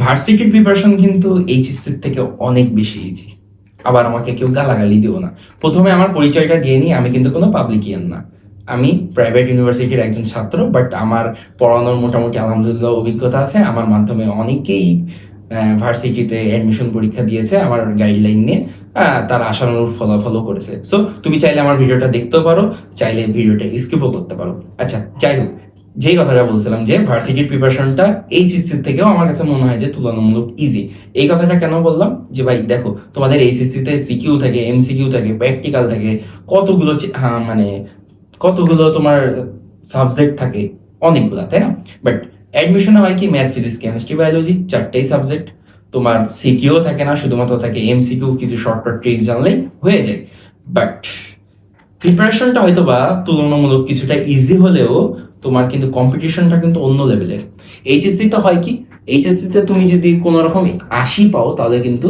ভার্সিটির প্রিপারেশন কিন্তু এইচএসসির থেকে অনেক বেশি ইজি আবার আমাকে কেউ গালাগালি দিও না। প্রথমে আমার পরিচয়টা দিয়ে নিই, আমি কিন্তু কোনো পাবলিকিয়ান না। আমি প্রাইভেট ইউনিভার্সিটির একজন ছাত্র বাট আমার পড়ানোর মোটামুটি আলহামদুলিল্লাহ অভিজ্ঞতা আছে। আমার মাধ্যমে অনেকেই ভার্সিটিতে অ্যাডমিশন পরীক্ষা দিয়েছে আমার গাইডলাইন নিয়ে। তারা আশানুরূপ ফলাফলও করেছে। সো তুমি চাইলে আমার ভিডিওটা দেখতেও পারো, চাইলে ভিডিওটা স্কিপও করতে পারো। আচ্ছা যাই হোক। যেই কথাটা বলছিলাম যে ভার্সিটির প্রিপারেশনটা এইচএসসি থেকেও আমার কাছে মনে হয় যে তুলনামূলক ইজি এই কথাটা কেন বললাম? যে ভাই, দেখো, তোমাদের এইচএসসি তে সিকিউ থাকে এমসিকিউ থাকে প্র্যাকটিক্যাল থাকে, কতগুলো মানে কতগুলো তোমার সাবজেক্ট থাকে, অনেকগুলো, তাই না? বাট অ্যাডমিশনে হয় কি ম্যাথ ফিজিক্স কেমিস্ট্রি বায়োলজি চারটেই সাবজেক্ট তোমার সিকিউ থাকে না, শুধুমাত্র থাকে এমসিকিউ কিছু শর্টকাট ট্রিক্স জানলেই হয়ে যায়। বাট প্রিপারেশনটা হয়তো বা তুলনামূলক কিছুটা ইজি হলেও তোমার কিন্তু কম্পিটিশনটা কিন্তু অন্য লেভেলের এইচএসসি তে হয় কি? এইচএসসি তে তুমি যদি কোনো রকম আশি পাও, তাহলে কিন্তু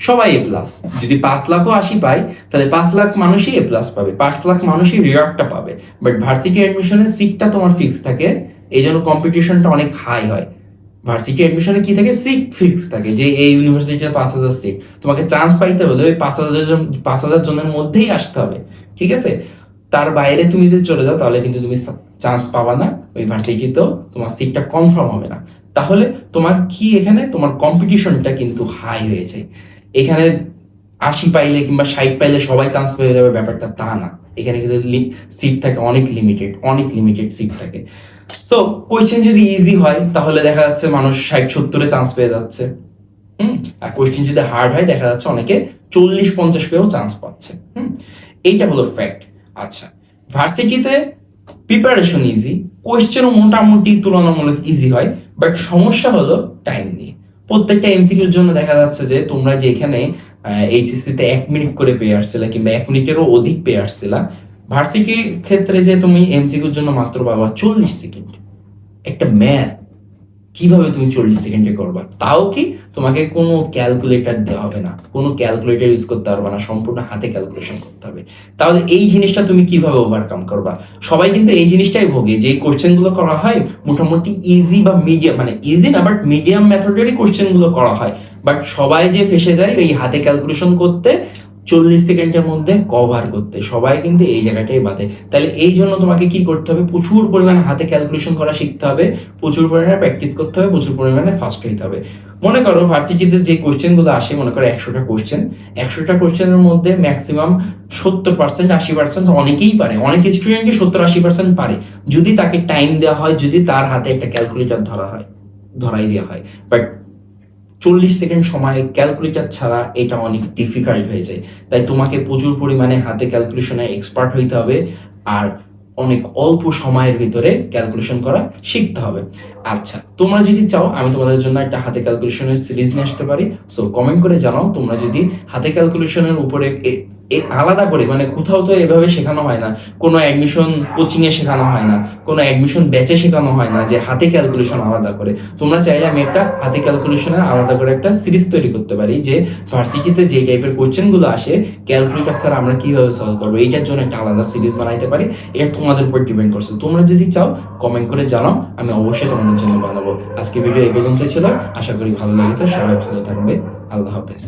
সবাই এ প্লাস যদি পাঁচ লাখও আশি পায়, তাহলে পাঁচ লাখ মানুষই এ প্লাস পাবে, পাঁচ লাখ মানুষই রিওয়ার্ডটা পাবে। বাট ভার্সিটি অ্যাডমিশনের সিটটা তোমার ফিক্স থাকে, এই জন্য কম্পিটিশনটা অনেক হাই হয়। ভার্সিটি অ্যাডমিশনে কি থাকে? সিট ফিক্স থাকে, যে এই ইউনিভার্সিটিতে পাঁচ হাজার সিট তোমাকে চান্স পাইতে হলে ওই পাঁচ হাজার জন, পাঁচ হাজার জনের মধ্যেই আসতে হবে, ঠিক আছে? তার বাইরে তুমি যদি চলে যাও, তাহলে কিন্তু তুমি চান্স পাবা না, ওই ভার্সিটিতেও তোমার সিটটা কনফার্ম হবে না। তাহলে তোমার কি এখানে? তোমার কম্পিটিশনটা কিন্তু হাই হয়েছে। এখানে আশি পাইলে কিংবা ষাট পাইলে সবাই চান্স পেয়ে যাবে, ব্যাপারটা তা না। এখানে কিন্তু সিট থাকে অনেক লিমিটেড অনেক লিমিটেড সিট থাকে। সো কোয়েশ্চেন যদি ইজি হয়, তাহলে দেখা যাচ্ছে মানুষ ষাট সত্তরে চান্স পেয়ে যাচ্ছে। হুম? আর কোয়েশ্চেন যদি হার্ড হয়, দেখা যাচ্ছে অনেকে চল্লিশ পঞ্চাশ পেয়েও চান্স পাচ্ছে। হুম? এইটা হলো ফ্যাক্ট আচ্ছা ভার্সিটিতে প্রিপারেশন ইজি কোয়েশ্চেনও মোটামুটি তুলনামূলক ইজি হয় বাট সমস্যা হলো টাইম নিয়ে। প্রত্যেকটা এমসিকিউর জন্য দেখা যাচ্ছে যে তোমরা যে এখানে এইচএসসি তে এক মিনিট করে পেয়ে আসছিলা কিংবা এক মিনিটেরও অধিক পেয়ে আসছিলা ভার্সিটির ক্ষেত্রে যে তুমি এমসিকিউর জন্য মাত্র পাবা চল্লিশ সেকেন্ড একটা ম্যাথ কীভাবে তুমি চল্লিশ সেকেন্ডে করবা? তাও কি তোমাকে কোনো ক্যালকুলেটর দেওয়া হবে না। কোনো ক্যালকুলেটর ইউজ করতে পারবে না, সম্পূর্ণ হাতে ক্যালকুলেশন করতে হবে। তাহলে এই জিনিসটা তুমি কীভাবে ওভারকাম করবা? সবাই কিন্তু এই জিনিসটাই ভোগে। যে কোশ্চেনগুলো করা হয়, মোটামুটি ইজি বা মিডিয়াম মানে ইজি না বাট মিডিয়াম মেথডেরই কোশ্চেনগুলো করা হয়। বাট সবাই যে ফেসে যায়, এই হাতে ক্যালকুলেশন করতে চল্লিশ সেকেন্ডের মধ্যে কভার করতে। সবাই কিন্তু এই জায়গাটাই বাদে। তাহলে এই জন্য তোমাকে কি করতে হবে? প্রচুর পরিমাণে হাতে ক্যালকুলেশন করা শিখতে হবে। প্রচুর পরিমাণে প্র্যাকটিস করতে হবে। প্রচুর পরিমাণে ফাস্ট হইতে হবে। মনে করো ভার্সিটিতে যে কোশ্চেনগুলো আসে, মনে করো একশোটা কোশ্চেন একশোটা কোশ্চেনের মধ্যে ম্যাক্সিমাম সত্তর পার্সেন্ট আশি পার্সেন্ট অনেকেই পারে। অনেক স্টুডেন্টকে সত্তর, আশি পার্সেন্ট পারে। যদি তাকে টাইম দেওয়া হয়, যদি তার হাতে একটা ক্যালকুলেটর ধরা হয়, ধরাই দেওয়া হয়। বাট চল্লিশ সেকেন্ড সময় ক্যালকুলেটার ছাড়া এটা অনেক ডিফিকাল্ট হয়ে যায়। তাই তোমাকে প্রচুর পরিমাণে হাতে ক্যালকুলেশনে এক্সপার্ট হইতে হবে আর অনেক অল্প সময়ের ভিতরে ক্যালকুলেশন করা শিখতে হবে। আচ্ছা তোমরা যদি চাও, আমি তোমাদের জন্য একটা হাতে ক্যালকুলেশনের সিরিজ নিয়ে আসতে পারি। সো কমেন্ট করে জানাও তোমরা যদি হাতে ক্যালকুলেশনের উপরে আলাদা করে মানে কোথাও তো এভাবে শেখানো হয় না। কোনো অ্যাডমিশন কোচিং এ শেখানো হয় না, কোনো অ্যাডমিশন ব্যাচে শেখানো হয় না যে হাতে ক্যালকুলেশন আলাদা করে। তোমরা চাইলে আমি একটা হাতে ক্যালকুলেশনের আলাদা করে একটা সিরিজ তৈরি করতে পারি যে ভার্সিটিতে যে টাইপের কোশ্চেনগুলো আসে ক্যালকুলেটার স্যার আমরা কীভাবে সলভ করব, এইটার জন্য একটা আলাদা সিরিজ বানাইতে পারি। এটা তোমাদের উপর ডিপেন্ড করছে। তোমরা যদি চাও কমেন্ট করে জানাও, আমি অবশ্যই তোমাদের জন্য বানাবো। আজকে ভিডিও এই পর্যন্ত ছিল। আশা করি ভালো লেগেছে। সবাই ভালো থাকবে। আল্লাহ হাফেজ।